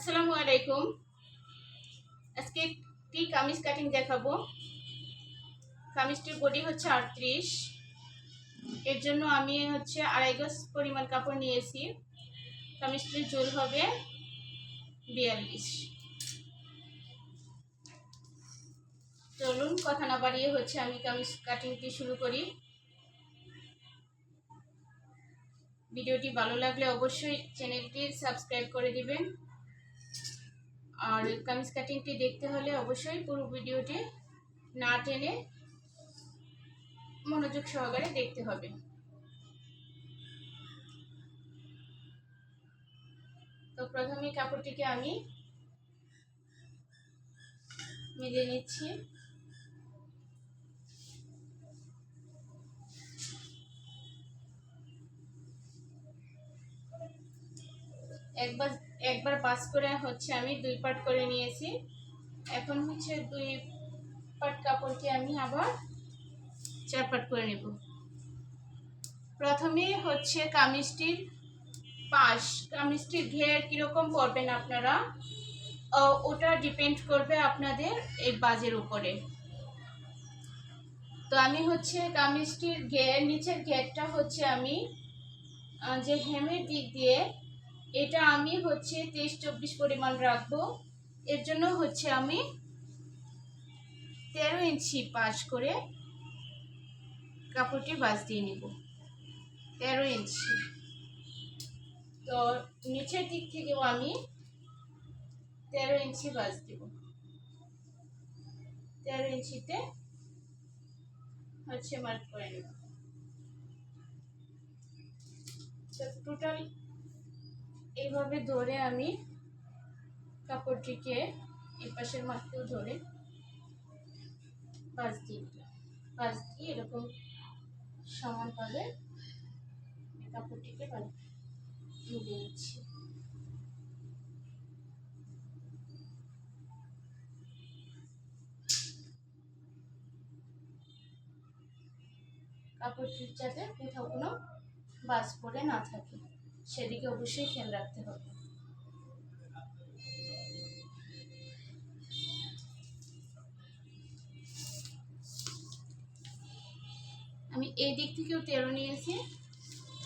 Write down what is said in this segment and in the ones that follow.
আসসালামু আলাইকুম। আজকে একটি কামিজ কাটিং দেখাবো? কামিজটির বডি হচ্ছে আটত্রিশ। এর জন্য আমি হচ্ছে আড়াই গজ পরিমাণ কাপড় নিয়েছি। কামিজটির জোল হবে বিয়াল্লিশ। চলুন, কথা না বাড়িয়ে হচ্ছে আমি কামিজ কাটিংটি শুরু করি। ভিডিওটি ভালো লাগলে অবশ্যই চ্যানেলটি সাবস্ক্রাইব করে দিবেন। আর কামিজ কাটিংটি দেখতে হলে অবশ্যই পুরো ভিডিওটি না টেনে মনোযোগ সহকারে দেখতে হবে। তো প্রথমে কাপড়টিকে আমি মিলিয়ে নিচ্ছি। একবার একবার পাস করে হচ্ছে আমি দুই পার্ট করে নিয়েছি। এখন হচ্ছে দুই পার্ট কাপড়কে আমি আবার চার পার্ট করে নেব। প্রথমে হচ্ছে কামিজটির পাশ, কামিজটির ঘের কীরকম করবেন আপনারা ওটা ডিপেন্ড করবে আপনাদের এই বাজের উপরে। তো আমি হচ্ছে কামিজটির ঘের, নিচের ঘেরটা হচ্ছে আমি যে হেমের দিক দিয়ে এটা আমি হচ্ছে তেইশ চব্বিশ পরিমাণ রাখব। এর জন্য হচ্ছে আমি তেরো ইঞ্চি পাশ করে কাপড়টি বাজ দিয়ে নিব। তেরো ইঞ্চি। তো নিচের দিক থেকেও আমি তেরো ইঞ্চি বাজ দিব। তেরো ইঞ্চিতে হচ্ছে মার্ক করে নেব। টোটাল এইভাবে ধরে আমি কাপড়টিকে এই পাশের মাঠকেও ধরে পাঁচ দিয়ে পাঁচ দিয়ে এরকম সমানভাবে কাপড়টিকে মিলিয়ে নিচ্ছি। কাপড়টির যাতে কোথাও কোনো বাস পড়ে না থাকে। সেদিকে অবশ্যই খেয়াল রাখতে হবে। আমি এই দিক থেকেও তেরো নিয়েছি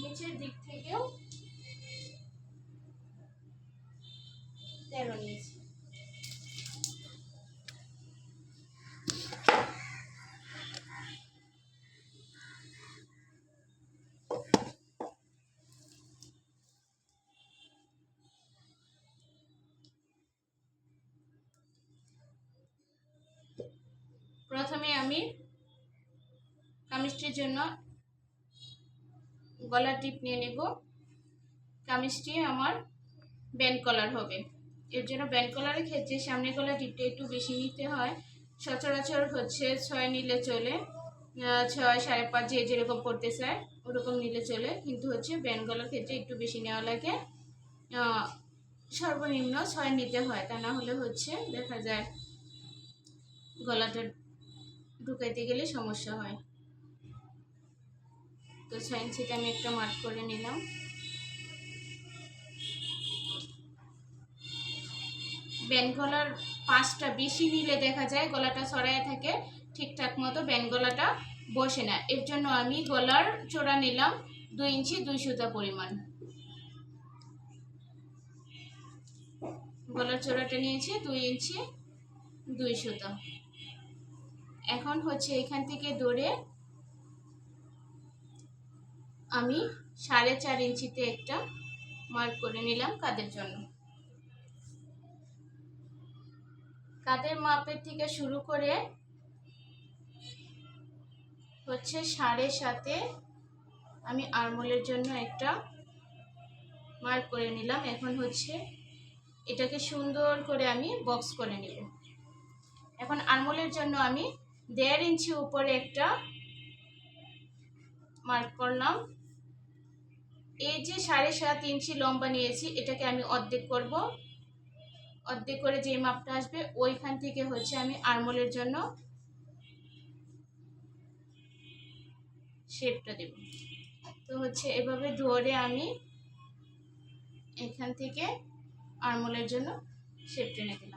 নিচের দিক থেকেও আমি কামিজটির জন্য গলার টিপ নিয়ে নেব। কামিজটি আমার ব্যান্ড কলার হবে। এর জন্য ব্যান্ড কলারের ক্ষেত্রে সামনে গলা টিপটা একটু বেশি নিতে হয়। সচরাচর হচ্ছে ছয় নিলে চলে ছয়, সাড়ে পাঁচ যে যেরকম পড়তে চায় ওরকম নিলে চলে। কিন্তু হচ্ছে ব্যান্ড গলার ক্ষেত্রে একটু বেশি নেওয়া লাগে। সর্বনিম্ন ছয় নিতে হয়। তা না হলে হচ্ছে দেখা যায় গলাটা ঢুকাইতে গেলে সমস্যা হয়। তো ইঞ্চিতে আমি একটা মার্ক করে নিলাম। ব্যান গলার পাঁচটা বেশি নিলে দেখা যায় গলাটা ছড়ায় থাকে, ঠিকঠাক মতো ব্যান গলাটা বসে না। এর জন্য আমি গলার চোড়া নিলাম দুই ইঞ্চি দুই সুতা পরিমাণ। গলার চোড়াটা নিয়েছি দুই ইঞ্চি দুই সুতা। এখন হচ্ছে এখান থেকে ধরে আমি সাড়ে চার ইঞ্চিতে একটা মার্ক করে নিলাম কাদের জন্য। কাদের মাপের থেকে শুরু করে হচ্ছে সাড়ে সাথে আমি আরমোলের জন্য একটা মার্ক করে নিলাম। এখন হচ্ছে এটাকে সুন্দর করে আমি বক্স করে নিব। এখন আরমোলের জন্য আমি দেড় ইঞ্চি উপরে একটা মার্ক করলাম। এই যে সাড়ে সাত ইঞ্চি লম্বা নিয়েছি, এটাকে আমি অর্ধেক করব। অর্ধেক করে যে মাপটা আসবে, ওইখান থেকে হচ্ছে আমি আরমোলের জন্য শেপটা দেব। তো হচ্ছে এভাবে ধরে আমি এখান থেকে আরমোলের জন্য শেপ টেনে দিলাম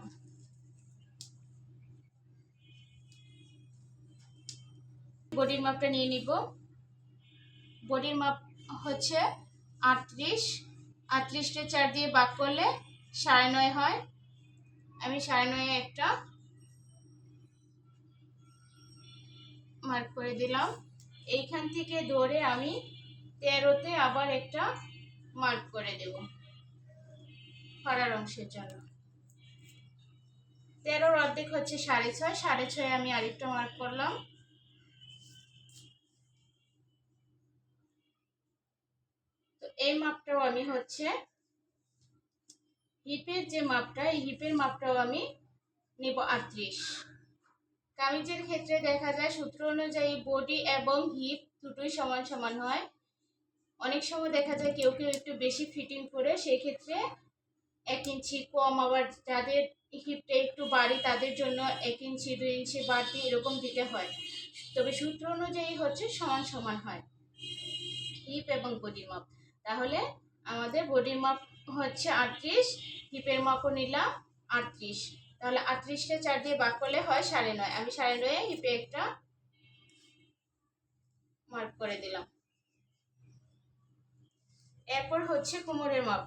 বডির মাপটা নিয়ে নিব। বডির মাপ হচ্ছে আটত্রিশ। আটত্রিশটা চার দিয়ে বাক করলে সাড়ে নয় হয়। আমি সাড়ে নয়ে একটা মার্ক করে দিলাম। এইখান থেকে ধরে আমি তেরোতে আবার একটা মার্ক করে দেব। পাড়ার অংশের জন্য। তেরোর অর্ধেক হচ্ছে সাড়ে ছয়। সাড়ে ছয় আমি আরেকটা মার্ক করলাম। এই মাপটাও আমি হচ্ছে হিপের যে মাপটা, এই হিপের মাপটাও আমি নেব আটত্রিশ। কামিজের ক্ষেত্রে দেখা যায় সূত্র অনুযায়ী বডি এবং হিপ দুটোই সমান সমান হয়। অনেক সময় দেখা যায় কেউ কেউ একটু বেশি ফিটিং করে সেই ক্ষেত্রে এক ইঞ্চি কম আবার যাদের হিপটা একটু বাড়ি, তাদের জন্য এক ইঞ্চি, দুই ইঞ্চি বাড়তি এরকম দিতে হয়। তবে সূত্র অনুযায়ী হচ্ছে সমান সমান হয়। হিপ এবং বডির মাপ। তাহলে আমাদের বডির মাপ হচ্ছে আটত্রিশ হিপের মাপও নিলাম আটত্রিশ। তাহলে আটত্রিশটা চার দিয়ে বাক করলে হয় সাড়ে নয়। আমি সাড়ে নয়ে হিপে একটা মার্ক করে দিলাম। এরপর হচ্ছে কোমরের মাপ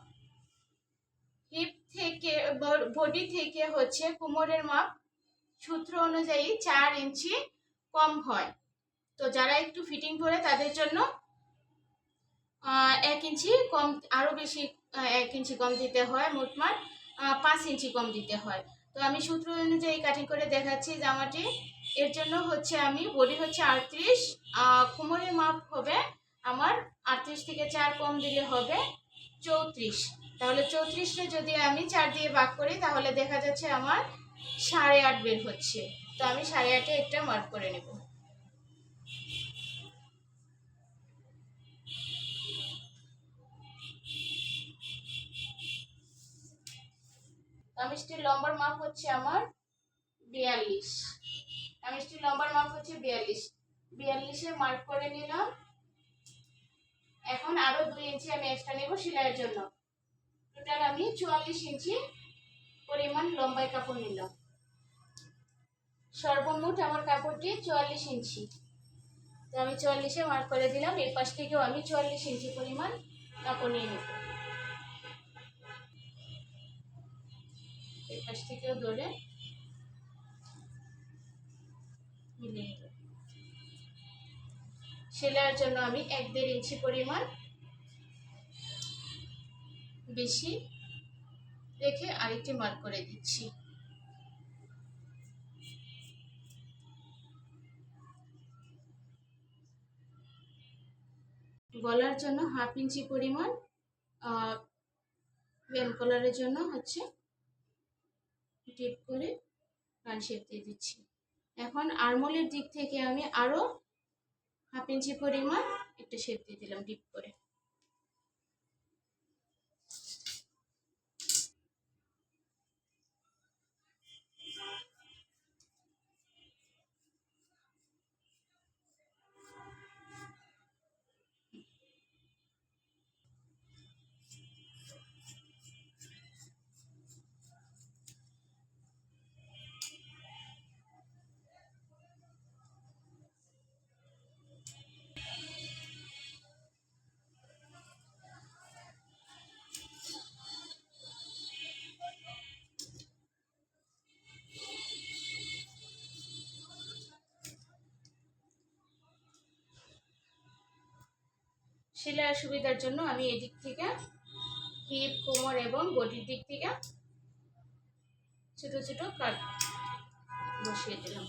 হিপ থেকে বডি থেকে হচ্ছে কোমরের মাপ সূত্র অনুযায়ী চার ইঞ্চি কম হয়। তো যারা একটু ফিটিং করে তাদের জন্য এক ইঞ্চি কম আরও বেশি এক ইঞ্চি কম দিতে হয় মোটমাট পাঁচ ইঞ্চি কম দিতে হয়। তো আমি সূত্র অনুযায়ী কাটিং করে দেখাচ্ছি জামাটি। এর জন্য হচ্ছে আমি বডি হচ্ছে আটত্রিশ কোমরের মাপ হবে আমার আটত্রিশ থেকে চার কম দিলে হবে চৌত্রিশ। তাহলে চৌত্রিশটা যদি আমি চার দিয়ে ভাগ করি, তাহলে দেখা যাচ্ছে আমার সাড়ে আট বের হচ্ছে। তো আমি সাড়ে আটে একটা মার্ক করে নেব। কামিজটির লম্বার মাপ হচ্ছে আমার বিয়াল্লিশ। কামিজটির লম্বার মাপ হচ্ছে বিয়াল্লিশ। বিয়াল্লিশে মার্ক করে নিলাম। এখন আরও দুই ইঞ্চি আমি এক্সট্রা নেব সেলাইয়ের জন্য। টোটাল আমি চুয়াল্লিশ ইঞ্চি পরিমাণ লম্বাই কাপড় নিলাম। সর্বমোট আমার কাপড়টি চুয়াল্লিশ ইঞ্চি তো আমি চুয়াল্লিশে মার্ক করে দিলাম। এর পাশ থেকেও আমি চুয়াল্লিশ ইঞ্চি পরিমাণ কাপড় নিয়ে নেব। এর পাশ থেকেও ধরে। সেলাইয়ের জন্য আমি এক দেড় ইঞ্চি পরিমাণ বেশি রেখে আরেকটি মার্ক করে দিচ্ছি। গলার জন্য হাফ ইঞ্চি পরিমাণ বেল কলারের জন্য হচ্ছে টিপ করে গান শেপ দিয়ে দিচ্ছি। এখন আরমোলের দিক থেকে আমি আরও হাফ ইঞ্চি পরিমাণ একটা শেপ দিয়ে দিলাম ডিপ করে। সেলাইয়ের সুবিধার জন্য আমি এদিক থেকে হিপ, কোমর এবং বডির দিক থেকে ছোট ছোট কাট বসিয়ে দিলাম।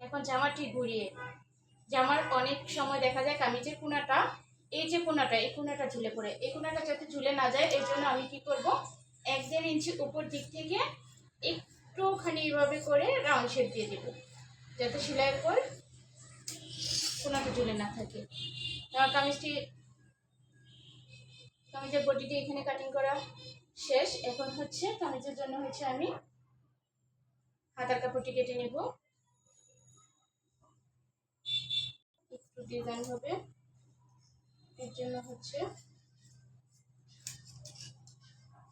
এখন জামাটি ঘুরিয়ে জামার অনেক সময় দেখা যায় কামিজের কোনাটা, এই যে কোনাটা, এই কোনাটা ঝুলে পড়ে। এই কোনাটা যাতে ঝুলে না যায়, এর জন্য আমি কি করব? এক দেড় ইঞ্চি উপর দিক থেকে একটুখানি এভাবে করে রাউন্ড শেপ দিয়ে দেবো। যাতে সেলাইয়ের পর কোনাটা ঝুলে না থাকে। আমার কামিজটি, কামিজের বডিটি এখানে কাটিং করা শেষ। এখন হচ্ছে কামিজের জন্য হচ্ছে আমি হাতার কাপড়টি কেটে নেব। একটু ডিজাইন হবে। এর জন্য হচ্ছে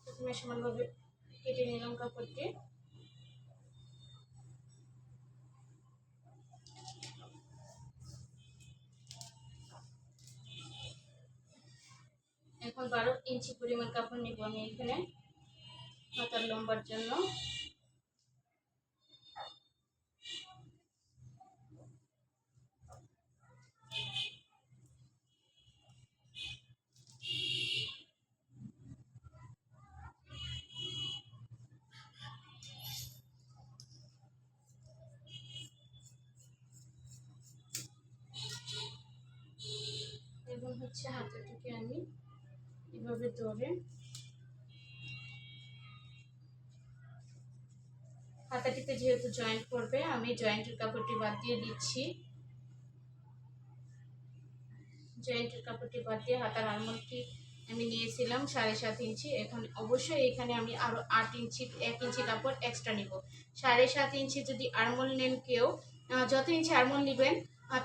প্রথমে সমানভাবে কেটে নিলাম কাপড়টি। এখন বারো ইঞ্চি পরিমাণ কাপড় নিব আমি এখানে হাতার লম্বার জন্য। এবং হচ্ছে হাতাটাকে আমি এভাবে ধরে হাতাটিতে যেহেতু জয়েন্ট করবে, আমি জয়েন্টের কাপড়টি বাদ দিয়ে দিচ্ছি। জয়েন্টের কাপড়টি বাদ দিয়ে হাতার আলমোলটি আমি নিয়েছিলাম সাড়ে সাত ইঞ্চি। এখন অবশ্যই এখানে আমি আরও আট ইঞ্চি, এক ইঞ্চি কাপড় এক্সট্রা নিব। সাড়ে সাত ইঞ্চি যদি আরমোল নেন কেউ যত ইঞ্চি আরমোল নেবেন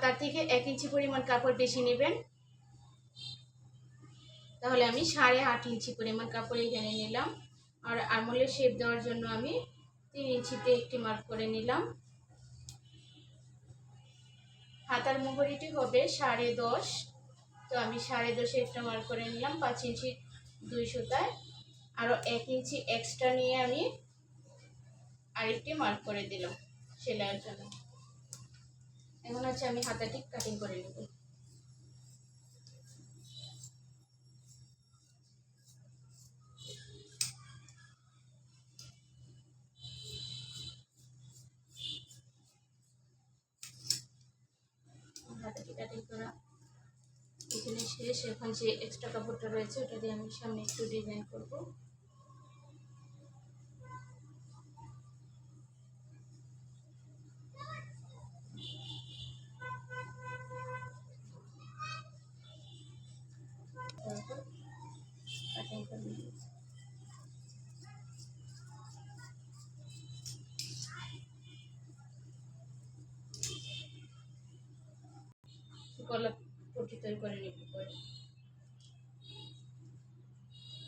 তার থেকে এক ইঞ্চি পরিমাণ কাপড় বেশি নেবেন। তাহলে আমি সাড়ে আট ইঞ্চি পরিমাণ কাপড় এখানে নিলাম। আর আরমোলের শেপ দেওয়ার জন্য আমি তিন ইঞ্চিতে একটি মার্ক করে নিলাম। হাতার মোহরিটি হবে সাড়ে দশ। তো আমি সাড়ে দশে একটা মার্ক করে নিলাম, পাঁচ ইঞ্চি দুই সুতায়। আরও এক ইঞ্চি এক্সট্রা নিয়ে আমি আরেকটি মার্ক করে দিলাম সেলাইয়ের জন্য। এখন হচ্ছে আমি হাতাটি কাটিং করে নেব। কাটিং করা। এখানে শেষ। এখন যে এক্সট্রা কাপড়টা রয়েছে, ওটা দিয়ে আমি সামনে একটু ডিজাইন করব। গলা পট্টি তৈরি করে নিতে পারি